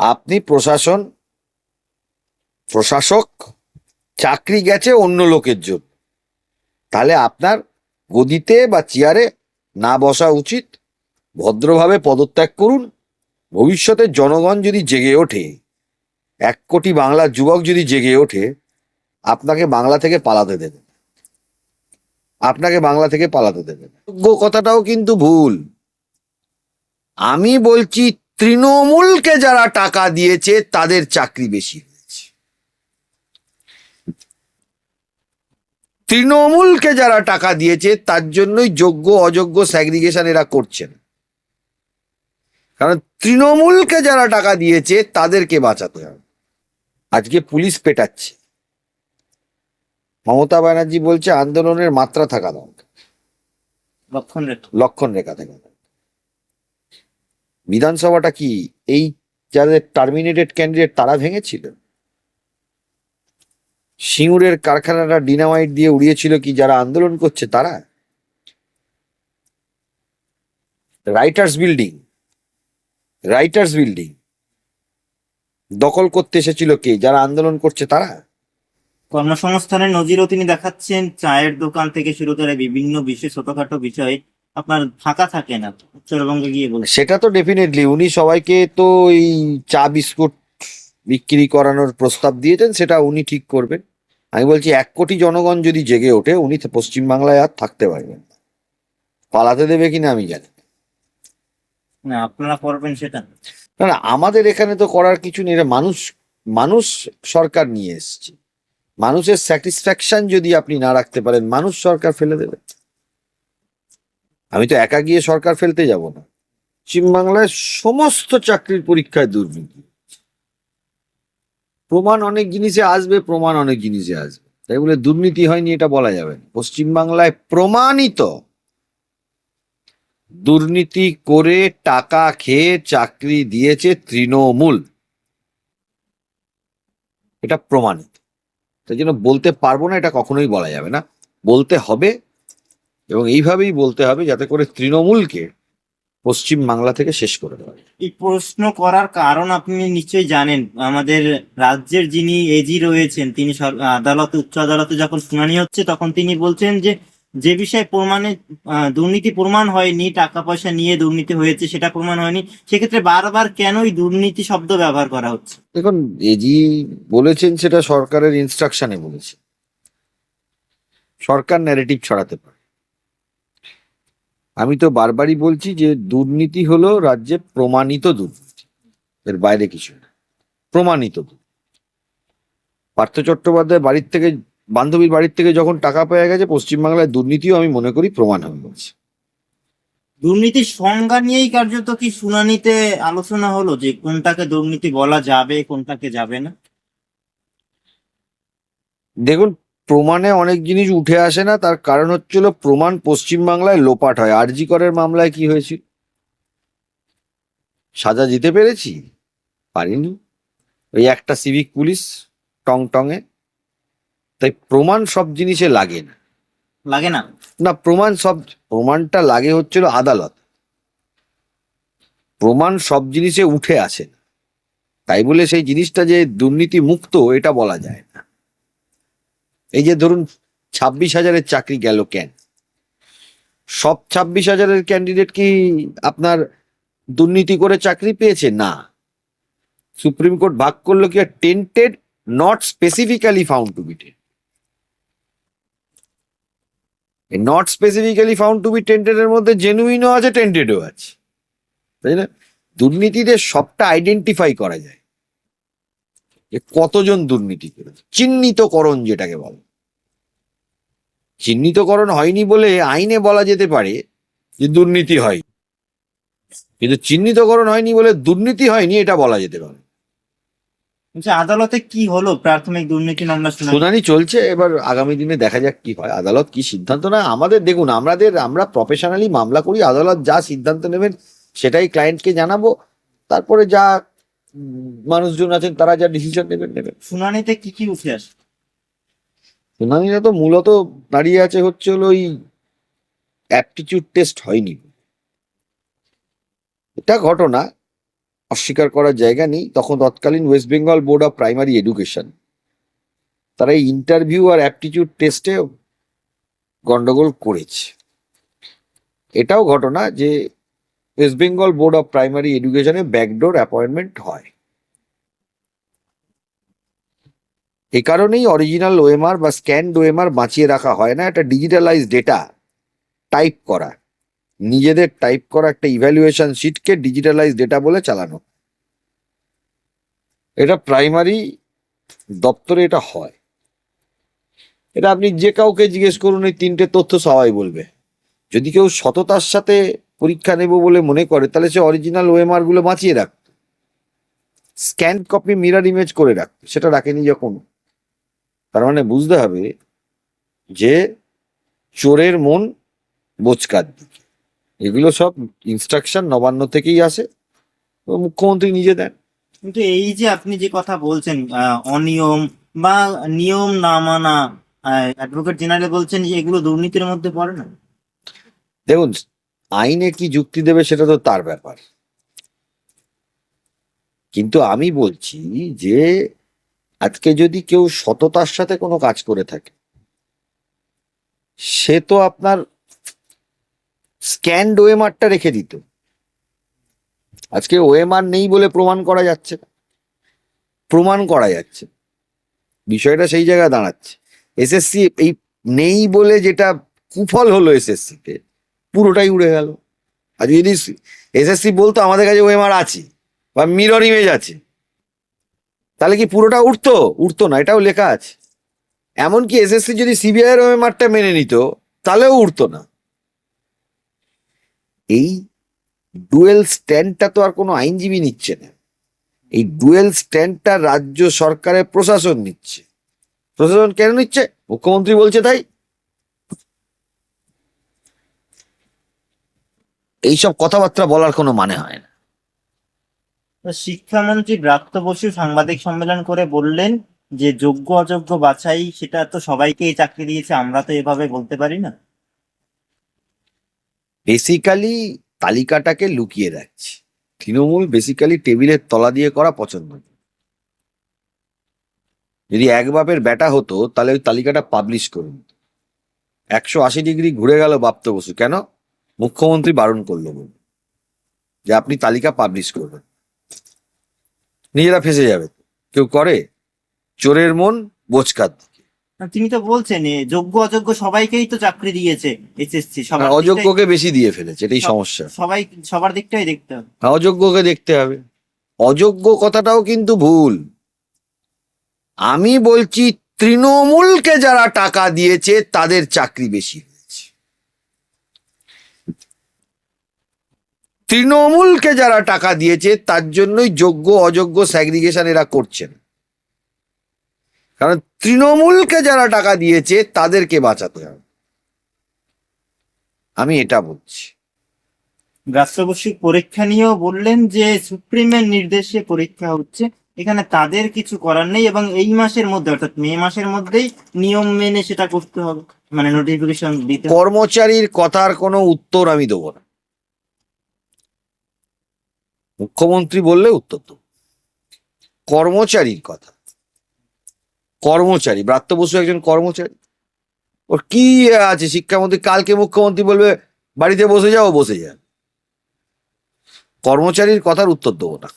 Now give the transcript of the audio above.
আপনি প্রশাসন, প্রশাসক, চাকরি গেছে অন্য লোকের জন্য। তাহলে আপনার গদিতে বা চেয়ারে না বসা উচিত। ভদ্রভাবে পদত্যাগ করুন। ভবিষ্যতে জনগণ যদি জেগে ওঠে, এক কোটি বাংলার যুবক যদি জেগে ওঠে, আপনাকে বাংলা থেকে পালাতে দেবে। আপনাকে বাংলা থেকে পালাতে দেবে। কথাটাও কিন্তু ভুল। আমি বলছি তৃণমূলকে যারা টাকা দিয়েছে তাদের চাকরি বেশি হয়েছে। তৃণমূলকে যারা টাকা দিয়েছে তার জন্যই যোগ্য অযোগ্য স্যাগ্রিগেশন এরা করছেন কারণ তৃণমূলকে যারা টাকা দিয়েছে তাদেরকে বাঁচাতে হবে। আজকে পুলিশ পেটাচ্ছে। মমতা ব্যানার্জি বলছে আন্দোলনের মাত্রা থাকা দরকার। লক্ষণ রেখা। লক্ষণ রেখা থেকে। বিধানসভাটা কি এই যাদের টার্মিনেটেড ক্যান্ডিডেট তারা ভেঙেছিল? সিঙ্গুরের কারখানাটা ডিনামাইট দিয়ে উড়িয়েছিল কি যারা আন্দোলন করছে তারা? রাইটার্স বিল্ডিং রাইটার্স বিল্ডিং দখল করতে এসেছিল কে? যারা আন্দোলন করছে তারা? কর্মসংস্থানের নজিরও তিনি দেখাচ্ছেন। চায়ের দোকান থেকে শুরু করে বিভিন্ন বিশেষ ছোটখাটো বিষয়ে আপনার ফাঁকা থাকে না উত্তরবঙ্গে গিয়ে বলছেন সেটা তো ডেফিনেটলি উনি সবাইকে তো এই চা বিস্কুট বিক্রি করানোর প্রস্তাব দিয়েছেন সেটা উনি ঠিক করবেন। আমি বলছি এক কোটি জনগণ যদি জেগে ওঠে উনি পশ্চিমবাংলায় আর থাকতে পারবেন পালাতে দেবে কিনা আমি জানি না। আপনারা করবেন সেটা না। না আমাদের এখানে তো করার কিছু নেই। মানুষ মানুষ সরকার নিয়ে এসছে। মানুষের স্যাটিসফ্যাকশন যদি আপনি না রাখতে পারেন মানুষ সরকার ফেলে দেবে। আমি তো একা গিয়ে সরকার ফেলতে যাব না। পশ্চিমবাংলায় সমস্ত চাকরির পরীক্ষায় দুর্নীতি প্রমাণ অনেক জিনিসে আসবে, প্রমাণ অনেক জিনিসে আসবে। তাই বলে দুর্নীতি হয়নি, এটা বলা যাবে না। পশ্চিমবাংলায় প্রমাণিত দুর্নীতি করে টাকা খেয়ে চাকরি দিয়েছে তৃণমূল। এটা প্রমাণিত। তাই জন্য বলতে পারব না, এটা কখনোই বলা যাবে না। বলতে হবে এবং এইভাবেই বলতে হবে যাতে করে তৃণমূলকে পশ্চিম বাংলা থেকে শেষ করে দেওয়া। এই প্রশ্ন করার কারণ আপনি নিশ্চয়ই জানেন। আমাদের রাজ্যের যিনি এজি রয়েছেন তিনি আদালতে উচ্চ আদালতে যখন শুনানি হচ্ছে তখন তিনি বলছেন যে যে বিষয়ে প্রমাণে দুর্নীতি প্রমাণ হয়নি টাকা পয়সা নিয়ে দুর্নীতি হয়েছে সেটা প্রমাণ হয়নি সেক্ষেত্রে বারবার কেনই দুর্নীতি শব্দ ব্যবহার করা হচ্ছে? দেখুন এজি বলেছেন সেটা সরকারের ইনস্ট্রাকশনে বলেছে। সরকার ন্যারেটিভ ছড়াতে পারে। আমি তো বারবারই বলছি যে দুর্নীতি হলো রাজ্যে প্রমাণিত দুর্নীতি। এর বাইরে কিছু না। প্রমাণিত। পার্থ চট্টোপাধ্যায় বাড়ির থেকে বান্ধবীর বাড়ির থেকে যখন টাকা পেয়ে গেছে পশ্চিমবাংলায় দুর্নীতিও আমি মনে করি প্রমাণ হয়ে গেছে। দুর্নীতির সংজ্ঞা নিয়েই কার্যত কি শুনানিতে আলোচনা হলো যে কোনটাকে দুর্নীতি বলা যাবে কোনটাকে যাবে না? দেখুন প্রমাণে অনেক জিনিস উঠে আসে না তার কারণ হচ্ছিল প্রমাণ পশ্চিমবাংলায় লোপাট হয়। আরজি করের মামলায় কি হয়েছিল? সাজা দিতে পেরেছি? পারিনি। ওই একটা সিভিক পুলিশ টং টঙে তাই প্রমাণ সব জিনিসে লাগে না। লাগে না? না প্রমাণ সব প্রমাণটা লাগে হচ্ছিল আদালত। প্রমাণ সব জিনিসে উঠে আসে না। তাই বলে সেই জিনিসটা যে দুর্নীতি মুক্ত এটা বলা যায় এই যে ধরুন ছাব্বিশ হাজারের চাকরি গেল কেন? সব ছাব্বিশ হাজারের ক্যান্ডিডেট কি আপনার দুর্নীতি করে চাকরি পেয়েছে? না। সুপ্রিম কোর্ট ভাগ করল কি tainted not specifically found to be not specifically found to be tainted এর মধ্যে জেনুইনও আছে টেন্টেডও আছে। তাই না? দুর্নীতিতে সবটা আইডেন্টিফাই করা যায়। যে কতজন দুর্নীতি করেছে? চিহ্নিতকরণ যেটাকে বলে। চিহ্নিতকরণ হয়নি বলে আইনে বলা যেতে পারে যে দুর্নীতি হয় কিন্তু চিহ্নিতকরণ হয়নি বলে দুর্নীতি হয়নি এটা বলা যেতে পারে। আচ্ছা আদালতে কি হলো প্রাথমিক দুর্নীতি মামলা শুনানি? শুনানি চলছে এবার আগামী দিনে দেখা যাক কি হয়। আদালত কি সিদ্ধান্ত না আমাদের দেখুন আমাদের আমরা প্রফেশনালি মামলা করি আদালত যা সিদ্ধান্ত নেবেন সেটাই ক্লায়েন্টকে জানাব। তারপরে যা মানুষজন আছেন তারা যা ডিসিশন নেবেন নেবেন। শুনানিতে কি কি উঠে আসে? শুনানিরা তো মূলত দাঁড়িয়ে আছে হচ্ছে হলো ওই অ্যাপটিচিউড টেস্ট হয়নি। এটা ঘটনা, অস্বীকার করার জায়গা নেই। তখন তৎকালীন West Bengal board of primary education তারা এই ইন্টারভিউ আর অ্যাপটিচিউড টেস্টে গন্ডগোল করেছে। এটাও ঘটনা যে West Bengal board of primary এডুকেশনে backdoor appointment হয়। এ কারণেই অরিজিনাল ওএমআর বা স্ক্যান্ড ওএমআর বাঁচিয়ে রাখা হয় না, একটা ডিজিটালাইজ ডেটা টাইপ করা। নিজেদের টাইপ করা একটা ইভ্যালুয়েশন শিটকে ডিজিটালাইজ ডেটা বলে চালানো। এটা প্রাইমারি দপ্তরে এটা হয়। এটা আপনি যে কাউকে জিজ্ঞেস করুন, এই তিনটে তথ্য সবাই বলবে। যদি কেউ সততার সাথে পরীক্ষা নেব বলে মনে করে, তাহলে সে অরিজিনাল ওএমআরগুলো বাঁচিয়ে রাখত স্ক্যান কপি মিরার ইমেজ করে রাখত সেটা রাখেনি যখন। তার মানে বুঝতে হবে যে চোরের মন বোচকার দিকে। এগুলো সব ইনস্ট্রাকশন নবান্ন থেকেই আসে মুখ্যমন্ত্রী নিজে দেন। কিন্তু এই যে আপনি যে কথা বলছেন অনিয়ম বা নিয়ম না মানা অ্যাডভোকেট জেনারেল বলছেন যে এগুলো দুর্নীতির মধ্যে পড়ে না। দেখুন আইনে কি যুক্তি দেবে সেটা তো তার ব্যাপার। কিন্তু আমি বলছি যে আজকে যদি কেউ সততার সাথে কোনো কাজ করে থাকে, সে তো আপনার স্ক্যান্ড ওএমআরটা রেখে দিত। আজকে ওএমআর নেই বলে প্রমাণ করা যাচ্ছে প্রমাণ করা যাচ্ছে। বিষয়টা সেই জায়গায় দাঁড়াচ্ছে। এসএসসি এই নেই বলে যেটা কুফল হলো এসএসসি তে, পুরোটাই উড়ে গেল। আর যদি এসএসসি বলতো, আমাদের কাছে ওএমআর আছে, বা মিরর ইমেজ আছে তাহলে কি পুরোটা উঠতো? উঠতো না, এটাও লেখা আছে। এমনকি এসএসসি যদি সিবিআই এর ওএমআরটা মেনে নিত, তাহলেও উঠতো না। এই ডুয়েল স্ট্যান্ডটা তো আর কোনো আইনজীবী নিচ্ছে না। এই ডুয়েল স্ট্যান্ডটা রাজ্য সরকারের প্রশাসন নিচ্ছে। প্রশাসন কেন নিচ্ছে? মুখ্যমন্ত্রী বলছে তাই। এইসব কথাবার্তা বলার কোনো মানে হয় না। শিক্ষামন্ত্রী ব্রাত্য বসু সাংবাদিক সম্মেলন করে বললেন যে, যোগ্য অযোগ্য বাছাই সেটা তো সবাইকেই চাকরি দিয়েছে, আমরা তো এভাবে বলতে পারি না। বেসিক্যালি তালিকাটাকে লুকিয়ে রাখছে। তৃণমূল বেসিক্যালি টেবিলের তলা দিয়ে করা পছন্দ। যদি এক বাপের ব্যাটা হতো, তাহলে ওই তালিকাটা পাবলিশ করুন। একশো আশি ডিগ্রি ঘুরে গেল বাপ্ত বসু, কেন? মুখ্যমন্ত্রী বারণ করল যে, আপনি তালিকা পাবলিশ করবেন। নিজেরা ফেসে যাবে। কেউ করে চোরের মন বোচকার দিকে। তিনি তো বলছেন যোগ্য অযোগ্য সবাইকেই তো চাকরি দিয়েছে এসএসসি সবার দিকটাই- অযোগ্যকে বেশি দিয়ে ফেলেছে এটাই সমস্যা। সবাই সবার দিকটাই দেখতে হবে। অযোগ্যকে দেখতে হবে। অযোগ্য কথাটাও কিন্তু ভুল। আমি বলছি তৃণমূলকে যারা টাকা দিয়েছে তাদের চাকরি বেশি হয়েছে তৃণমূলকে যারা টাকা দিয়েছে তার জন্যই যোগ্য অযোগ্য স্যাগ্রিগেশন এরা করছেন। কারণ তৃণমূলকে যারা টাকা দিয়েছে তাদেরকে বাঁচাতে হবে। আমি এটা বলছি। রাষ্ট্রবর্ষিক পরীক্ষা নিয়েও বললেন যে সুপ্রিমের নির্দেশে পরীক্ষা হচ্ছে। এখানে তাদের কিছু করার নেই এবং এই মাসের মধ্যে অর্থাৎ মে মাসের মধ্যেই নিয়ম মেনে সেটা করতে হবে। মানে নোটিফিকেশন দিতে কর্মচারীর কথার কোনো উত্তর আমি দেবো না। মুখ্যমন্ত্রী বললে উত্তর দেবো। কর্মচারীর কথা। কর্মচারী, ব্রাত্য বসু একজন কর্মচারী। ওর কি আছে শিক্ষামন্ত্রী? কালকে মুখ্যমন্ত্রী বলবে, বাড়িতে বসে যাও, বসে যাবে। কর্মচারীর কথার উত্তর দেবো না।